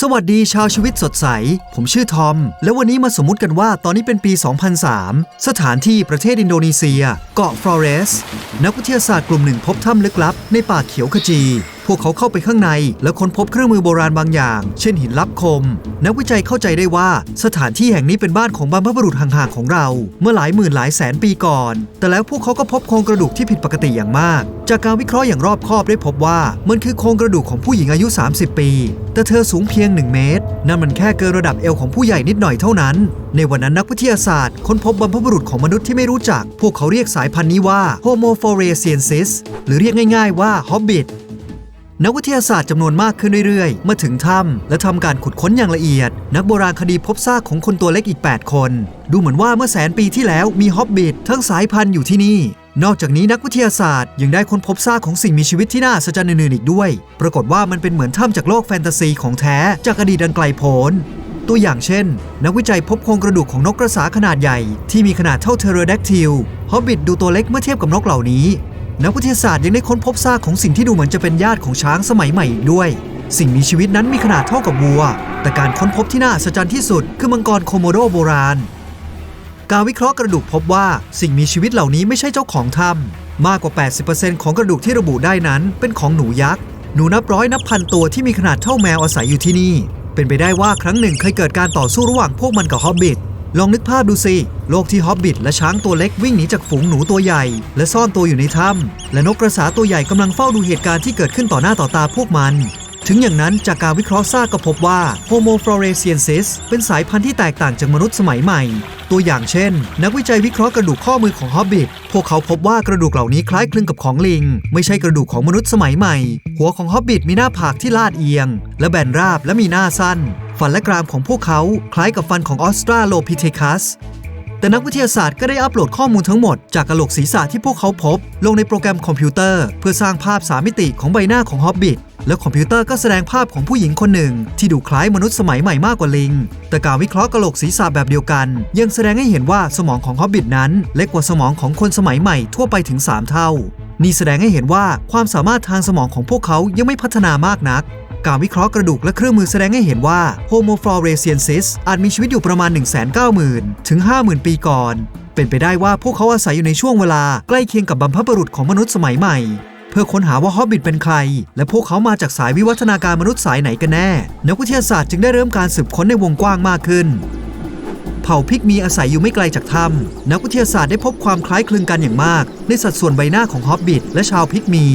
สวัสดีชาวชีวิตสดใส ผมชื่อทอม และวันนี้มาสมมุติกันว่าตอนนี้เป็นปี 2003 สถานที่ประเทศอินโดนีเซีย เกาะฟลอเรส นักวิทยาศาสตร์กลุ่มหนึ่งพบถ้ำลึกลับ ในป่าเขียวขจี พวกเขาเข้าไปข้างใน แล้วค้นพบเครื่องมือโบราณบางอย่าง เช่นหินลับคม นักวิจัยเข้าใจได้ว่าสถานที่แห่งนี้เป็นบ้านของบรรพบุรุษห่างๆของเรา เมื่อหลายหมื่นหลายแสนปีก่อน แต่แล้วพวกเขาก็พบโครงกระดูกที่ผิดปกติอย่างมาก จากการวิเคราะห์อย่างรอบคอบได้พบว่ามันคือโครงกระดูกของผู้หญิงอายุ 30 ปี แต่เธอสูงเพียง 1 เมตร นั่นมันแค่เกินระดับเอวของผู้ใหญ่นิดหน่อยเท่านั้น ในวันนั้นนักวิทยาศาสตร์ค้นพบบรรพบุรุษของมนุษย์ที่ไม่รู้จัก พวกเขาเรียกสายพันธุ์นี้ว่า Homo floresiensis หรือเรียกง่ายๆว่า Hobbit นักวิทยาศาสตร์จำนวนมากขึ้นเรื่อยๆ เมื่อถึงถ้ำและทำการขุดค้นอย่างละเอียด นักโบราณคดีพบซากของคนตัวเล็กอีก 8 คน ดูเหมือนว่าเมื่อแสนปีที่แล้วมีฮอบบิททั้งสายพันธุ์อยู่ที่นี่ นอกจากนี้นักวิทยาศาสตร์ยังได้ค้นพบซากของสิ่งมีชีวิตที่น่าอัศจอื่นๆอีกด้วย ปรากฏว่ามันเป็นเหมือนถ้ำจากโลกแฟนตาซีของแท้จากอดีตอันไกลโพ้นตัวอย่างเช่น นักวิจัยพบโครงกระดูกของนกกระสาขนาดใหญ่ ที่มีขนาดเท่าเทโรแดกทิลฮอบบิทดูตัวเล็กเมื่อเทียบกับนกเหล่านี้ นักวิทยาศาสตร์ยังได้ค้นพบซากของสิ่งที่ดูเหมือนจะเป็นญาติของช้างสมัยใหม่อีกด้วย สิ่งมีชีวิตนั้นมีขนาดเท่ากับวัว แต่การค้นพบที่น่าอัศจรรย์ที่สุด คือมังกรโคโมโดโบราณ การวิเคราะห์กระดูกพบว่าสิ่งมีชีวิตเหล่านี้ไม่ใช่เจ้าของถ้ำมากกว่า 80%ของกระดูกที่ระบุได้นั้น เป็นของหนูยักษ์หนูนับร้อยนับพันตัวที่มีขนาดเท่าแมวอาศัยอยู่ที่นี่ เป็นไปได้ว่าครั้งหนึ่งเคยเกิดการต่อสู้ระหว่างพวกมันกับฮอบบิท ลองนึกภาพดูสิ โลกที่ฮอบบิทและช้างตัวเล็กวิ่งหนีจากฝูงหนูตัวใหญ่ และซ่อนตัวอยู่ในถ้ำและนกกระสาตัวใหญ่กำลังเฝ้าดูเหตุการณ์ที่เกิดขึ้นต่อหน้าต่อตาพวกมัน ถึงอย่างนั้นจากการวิเคราะห์ซากก็พบว่า Homo floresiensis เป็นสายพันธุ์ที่แตกต่างจากมนุษย์สมัยใหม่ ตัวอย่างเช่น นักวิจัยวิเคราะห์กระดูกข้อมือของฮอบบิทพวกเขาพบว่ากระดูกเหล่านี้คล้ายคลึงกับของลิง ไม่ใช่กระดูกของมนุษย์สมัยใหม่ หัวของฮอบบิทมีหน้าผากที่ลาดเอียง และแบนราบและมีหน้าสั้น ฟันและกรามของพวกเขาคล้ายกับฟันของออสตราโลพิเทคัส แต่นักวิทยาศาสตร์ก็ได้อัปโหลดข้อมูลทั้งหมดจากกระโหลกศีรษะที่พวกเขาพบ ลงในโปรแกรมคอมพิวเตอร์ เพื่อสร้างภาพสามมิติของใบหน้าของฮอบบิทและคอมพิวเตอร์ก็แสดงภาพของผู้หญิงคนหนึ่ง ที่ดูคล้ายมนุษย์สมัยใหม่มากกว่าลิง แต่การวิเคราะห์กระโหลกศีรษะแบบเดียวกัน ยังแสดงให้เห็นว่าสมองของฮอบบิทนั้น เล็กกว่าสมองของคนสมัยใหม่ทั่วไปถึง 3 เท่า นี่แสดงให้เห็นว่าความสามารถทางสมองของพวกเขายังไม่พัฒนามากนัก การวิเคราะห์กระดูกและเครื่องมือแสดงให้เห็นว่า Homo floresiensis อาจมีชีวิตอยู่ประมาณ 190,000 ถึง 50,000 ปีก่อน เป็นไปได้ว่าพวกเขาอาศัยอยู่ในช่วงเวลาใกล้เคียงกับบรรพบุรุษของมนุษย์สมัยใหม่ เพื่อค้นหาว่าฮอบบิทเป็นใคร และพวกเขามาจากสายวิวัฒนาการมนุษย์สายไหนกันแน่ นักวิทยาศาสตร์จึงได้เริ่มการสืบค้นในวงกว้างมากขึ้นเผ่าพิกมีอาศัยอยู่ไม่ไกลจากถ้ำนักวิทยาศาสตร์ได้พบความคล้ายคลึงกันอย่างมาก ในสัดส่วนใบหน้าของฮอบบิทและชาวพิกมี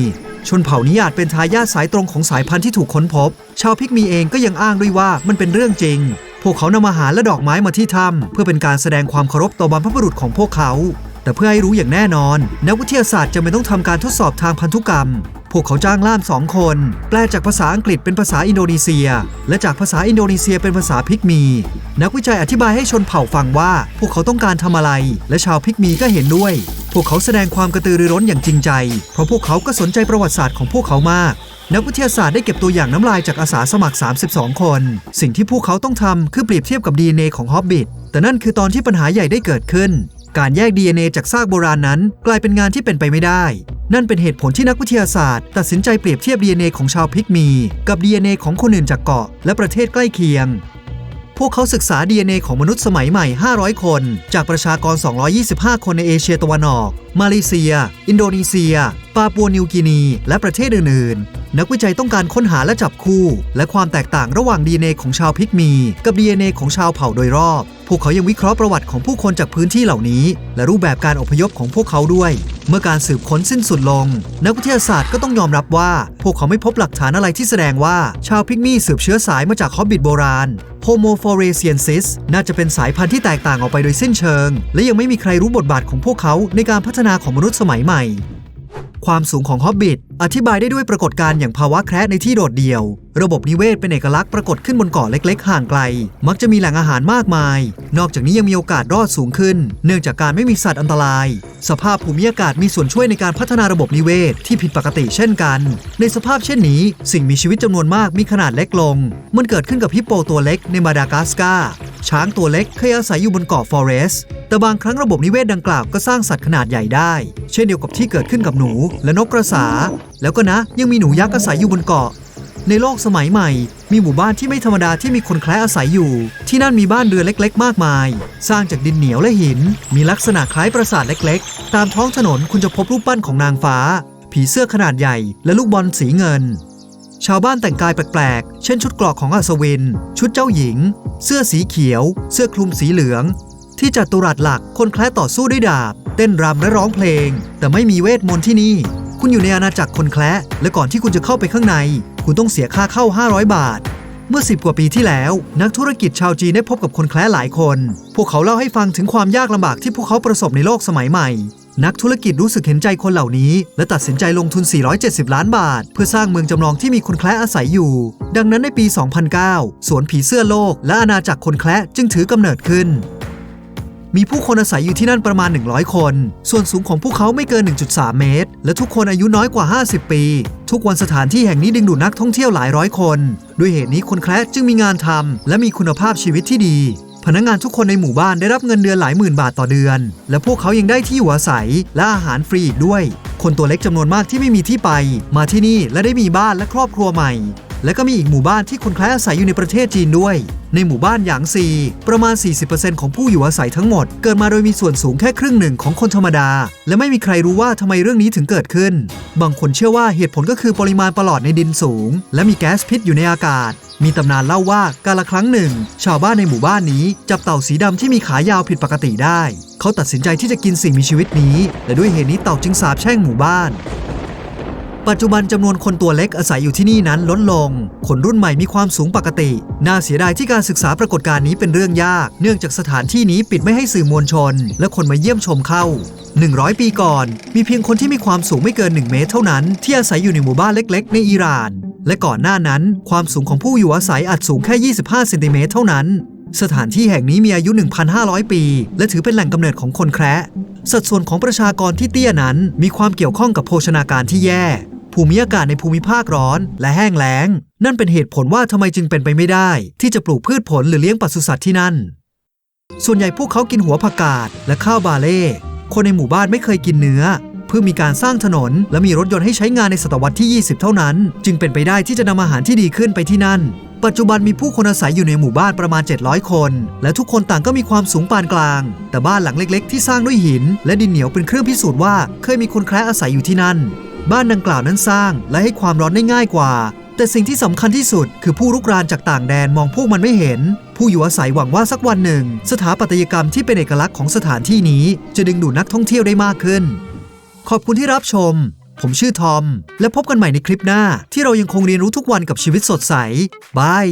ชนเผ่านี้อาจเป็นทายาทสายตรงของสายพันธุ์ที่ถูกค้นพบ ชาวพิกมีเองก็ยังอ้างด้วยว่ามันเป็นเรื่องจริง พวกเขานำอาหารและดอกไม้มาที่ถ้ำเพื่อเป็นการแสดงความเคารพต่อบรรพบุรุษของพวกเขา แต่เพื่อให้รู้อย่างแน่นอน นักวิทยาศาสตร์จะไม่ต้องทำการทดสอบทางพันธุกรรม พวกเขาจ้างล่ามสองคน แปลจากภาษาอังกฤษเป็นภาษาอินโดนีเซีย และจากภาษาอินโดนีเซียเป็นภาษาพิกมี นักวิจัยอธิบายให้ชนเผ่าฟังว่า พวกเขาต้องการทำอะไร และชาวพิกมีก็เห็นด้วย พวกเขาแสดงความกระตือรือร้นอย่างจริงใจ เพราะพวกเขาก็สนใจประวัติศาสตร์ของพวกเขามากนักวิทยาศาสตร์ได้เก็บตัวอย่างน้ำลายจากอาสาสมัคร 32 คน สิ่งที่พวกเขาต้องทำคือเปรียบเทียบกับ DNA ของฮอบบิทแต่นั่นคือตอนที่ปัญหาใหญ่ได้เกิดขึ้น การแยก DNA จากซากโบราณนั้น กลายเป็นงานที่เป็นไปไม่ได้ นั่นเป็นเหตุผลที่นักวิทยาศาสตร์ ตัดสินใจเปรียบเทียบ DNA ของชาวพิกมี กับ DNA ของคนอื่นจากเกาะ และประเทศใกล้เคียง พวกเขาศึกษา DNA ของมนุษย์สมัยใหม่ 500 คน จากประชากร 225 คนในเอเชียตะวันออก มาเลเซีย อินโดนีเซีย ปาปัวนิวกินี และประเทศอื่นๆ นักวิจัยต้องการค้นหาและจับคู่ และความแตกต่างระหว่าง DNA ของชาวพิกมี กับ DNA ของชาวเผ่าโดยรอบ พวกเขายังวิเคราะห์ประวัติของผู้คนจากพื้นที่เหล่านี้ และรูปแบบการอพยพของพวกเขาด้วย เมื่อการสืบค้นสิ้นสุดลง นักวิทยาศาสตร์ก็ต้องยอมรับว่า พวกเขาไม่พบหลักฐานอะไรที่แสดงว่าชาวพิกมีสืบเชื้อสายมาจากฮอบบิทโบราณ Homo floresiensis น่าจะเป็นสายพันธุ์ที่แตกต่างออกไปโดยสิ้นเชิง และยังไม่มีใครรู้บทบาทของพวกเขาในการพัฒนาของมนุษย์สมัยใหม่ ความสูงของฮอบบิทอธิบายได้ด้วยปรากฏการณ์อย่างภาวะแคระในที่โดดเดี่ยว ระบบนิเวศเป็นเอกลักษณ์ปรากฏขึ้นบนเกาะเล็ก ๆ ห่างไกล มักจะมีแหล่งอาหารมากมาย นอกจากนี้ยังมีโอกาสรอดสูงขึ้น เนื่องจากการไม่มีสัตว์อันตราย สภาพภูมิอากาศมีส่วนช่วยในการพัฒนาระบบนิเวศที่ผิดปกติเช่นกัน ในสภาพเช่นนี้ สิ่งมีชีวิตจำนวนมากมีขนาดเล็กลง มันเกิดขึ้นกับฮิปโปตัวเล็กในมาดากัสการ์ ช้างตัวเล็กเคยอาศัยอยู่บนเกาะฟอเรสต์แต่บางครั้งระบบนิเวศดังกล่าวก็สร้างสัตว์ขนาดใหญ่ได้ เช่นเดียวกับที่เกิดขึ้นกับหนูและนกกระสา แล้วก็นะ ยังมีหนูยักษ์อาศัยอยู่บนเกาะ ในโลกสมัยใหม่ มีหมู่บ้านที่ไม่ธรรมดาที่มีคนแคระอาศัยอยู่ ที่นั่นมีบ้านเรือนเล็ก ๆ มากมาย สร้างจากดินเหนียวและหิน มีลักษณะคล้ายปราสาทเล็ก ๆ ตามท้องถนนคุณจะพบรูปปั้นของนางฟ้า ผีเสื้อขนาดใหญ่ และลูกบอลสีเงิน ชาวบ้านแต่งกายแปลกๆ เช่นชุดกรอกของอัศวิน ชุดเจ้าหญิง เสื้อสีเขียว เสื้อคลุมสีเหลือง ที่จัตุรัสหลักคนแคละต่อสู้ด้วยดาบ เต้นรำและร้องเพลง แต่ไม่มีเวทมนต์ที่นี่ คุณอยู่ในอาณาจักรคนแคละและก่อนที่คุณจะเข้าไปข้างใน คุณต้องเสียค่าเข้า 500 บาทเมื่อ 10 กว่าปีที่แล้ว นักธุรกิจชาวจีนได้พบกับคนแคละหลายคน พวกเขาเล่าให้ฟังถึงความยากลำบากที่พวกเขาประสบในโลกสมัยใหม่ นักธุรกิจรู้สึกเห็นใจคนเหล่านี้ และตัดสินใจลงทุน 470 ล้านบาท เพื่อสร้างเมืองจำลองที่มีคนแคละอาศัยอยู่ ดังนั้นในปี 2009 สวนผีเสื้อโลก และอาณาจักรคนแคละจึงถือกำเนิดขึ้น มีผู้คนอาศัยอยู่ที่นั่นประมาณ 100 คน ส่วนสูงของพวกเขาไม่เกิน 1.3 เมตร และทุกคนอายุน้อยกว่า 50 ปี ทุกวันสถานที่แห่งนี้ดึงดูดนักท่องเที่ยวหลายร้อยคน ด้วยเหตุนี้คนแคระจึงมีงานทำและมีคุณภาพชีวิตที่ดี พนักงานทุกคนในหมู่บ้านได้รับเงินเดือนหลายหมื่นบาทต่อเดือน และพวกเขายังได้ที่อยู่อาศัยและอาหารฟรีอีกด้วย คนตัวเล็กจำนวนมากที่ไม่มีที่ไป มาที่นี่และได้มีบ้านและครอบครัวใหม่ และก็มีอีกหมู่บ้านที่คนแคระอาศัยอยู่ในประเทศจีนด้วย ในหมู่บ้านหยางซี ประมาณ 40%ของผู้อยู่อาศัยทั้งหมด เกิดมาโดยมีส่วนสูงแค่ครึ่งหนึ่งของคนธรรมดา และไม่มีใครรู้ว่าทำไมเรื่องนี้ถึงเกิดขึ้น บางคนเชื่อว่าเหตุผลก็คือปริมาณปลอดในดินสูง และมีแก๊สพิษอยู่ในอากาศมีตำนานเล่าว่า กาลครั้งหนึ่ง ชาวบ้านในหมู่บ้านนี้ จับเต่าสีดำที่มีขายาวผิดปกติได้ เขาตัดสินใจที่จะกินสิ่งมีชีวิตนี้ และด้วยเหตุนี้เต่าจึงสาบแช่งหมู่บ้าน ปัจจุบันจำนวนคนตัวเล็กอาศัยอยู่ที่นี่นั้นลดลง คนรุ่นใหม่มีความสูงปกติ น่าเสียดายที่การศึกษาปรากฏการณ์นี้เป็นเรื่องยาก เนื่องจากสถานที่นี้ปิดไม่ให้สื่อมวลชน และคนมาเยี่ยมชมเข้า 100 ปีก่อน มีเพียงคนที่มีความสูงไม่เกิน 1 เมตรเท่านั้น ที่อาศัยอยู่ในหมู่บ้านเล็ก ๆ ในอิหร่าน และก่อนหน้านั้น ความสูงของผู้อยู่อาศัยอาจสูงแค่ 25 เซนติเมตรเท่านั้นสถานที่แห่งนี้มีอายุ 1,500 ปี และถือเป็นแหล่งกำเนิดของคนแคระ สัดส่วนของประชากรที่เตี้ยนั้นมีความเกี่ยวข้องกับโภชนาการที่แย่ ภูมิอากาศในภูมิภาคร้อน และแห้งแล้ง นั่นเป็นเหตุผลว่าทำไมจึงเป็นไปไม่ได้ ที่จะปลูกพืชผลหรือเลี้ยงปศุสัตว์ที่นั่น ส่วนใหญ่พวกเขากินหัวผักกาดและข้าวบาเล่คนในหมู่บ้านไม่เคยกินเนื้อ เพื่อมีการสร้างถนน และมีรถยนต์ให้ใช้งานในศตวรรษที่ 20 เท่านั้น จึงเป็นไปได้ที่จะนำอาหารที่ดีขึ้นไปที่นั่น ปัจจุบันมีผู้คนอาศัยอยู่ในหมู่บ้านประมาณ 700 คน และทุกคนต่างก็มีความสูงปานกลาง แต่บ้านหลังเล็ก ๆ ที่สร้างด้วยหิน และดินเหนียวเป็นเครื่องพิสูจน์ว่า เคยมีคนแคระอาศัยอยู่ที่นั่น บ้านดังกล่าวนั้นสร้างและให้ความร้อนได้ง่ายกว่า แต่สิ่งที่สำคัญที่สุด คือผู้รุกรานจากต่างแดนมองพวกมันไม่เห็น ผู้อยู่อาศัยหวังว่าสักวันหนึ่ง สถาปัตยกรรมที่เป็นเอกลักษณ์ของสถานที่นี้ จะดึงดูดนักท่องเที่ยวได้มากขึ้น ขอบคุณที่รับชม ผมชื่อทอม และพบกันใหม่ในคลิปหน้า ที่เรายังคงเรียนรู้ทุกวันกับชีวิตสดใสบาย